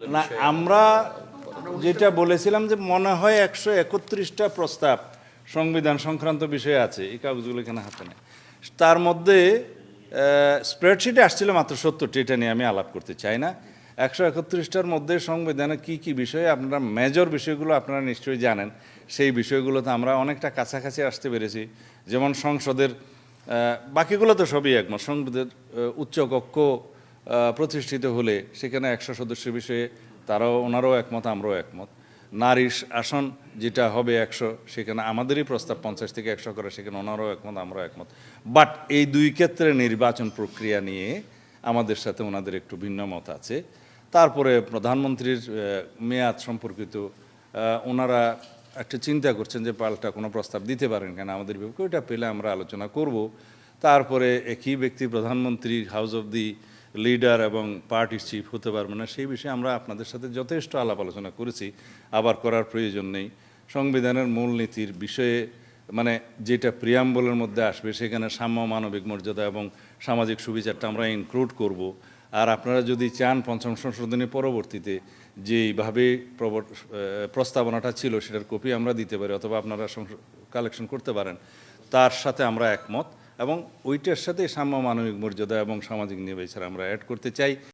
না আমরা যেটা বলেছিলাম যে মনে হয় একশো একত্রিশটা প্রস্তাব সংবিধান সংক্রান্ত বিষয় আছে, এই কাগজগুলো এখানে হাতে নেই। তার মধ্যে স্প্রেডশিটে আসছিল মাত্র সত্তরটি, এটা নিয়ে আমি আলাপ করতে চাই না। একশো একত্রিশটার মধ্যে সংবিধানে কি কি বিষয়ে আপনারা মেজর বিষয়গুলো আপনারা নিশ্চয়ই জানেন, সেই বিষয়গুলোতে আমরা অনেকটা কাছাকাছি আসতে পেরেছি। যেমন সংসদের বাকিগুলো তো সবই একমত, সংসদের উচ্চকক্ষ প্রতিষ্ঠিত হলে সেখানে একশো সদস্যের বিষয়ে তারাও, ওনারাও একমত, আমরাও একমত। নারীর আসন যেটা হবে একশো, সেখানে আমাদেরই প্রস্তাব পঞ্চাশ থেকে একশো করে, সেখানে ওনারাও একমত, আমরাও একমত। বাট এই দুই ক্ষেত্রে নির্বাচন প্রক্রিয়া নিয়ে আমাদের সাথে ওনাদের একটু ভিন্ন মত আছে। তারপরে প্রধানমন্ত্রীর মেয়াদ সম্পর্কিত ওনারা একটা চিন্তা করছেন যে পাল্টা কোনো প্রস্তাব দিতে পারেন কেন? আমাদের বিপক্ষে ওইটা পেলে আমরা আলোচনা করব। তারপরে একই ব্যক্তি প্রধানমন্ত্রী হাউস অফ দি লিডার এবং পার্টির চিফ হতে পারবে না, সেই বিষয়ে আমরা আপনাদের সাথে যথেষ্ট আলাপ আলোচনা করেছি, আবার করার প্রয়োজন নেই। সংবিধানের মূলনীতির বিষয়ে মানে যেটা প্রিয়াম্বলের মধ্যে আসবে, সেখানে সাম্য মানবিক মর্যাদা এবং সামাজিক সুবিচারটা আমরা ইনক্লুড করব। আর আপনারা যদি চান পঞ্চম সংশোধনী পরবর্তীতে যেইভাবে প্রস্তাবনাটা ছিল, সেটার কপি আমরা দিতে পারি, অথবা আপনারা কালেকশন করতে পারেন, তার সাথে আমরা একমত। এবং ওইটার সাথে সাম্য মানবিক মর্যাদা এবং সামাজিক নিয়ে আমরা অ্যাড করতে চাই।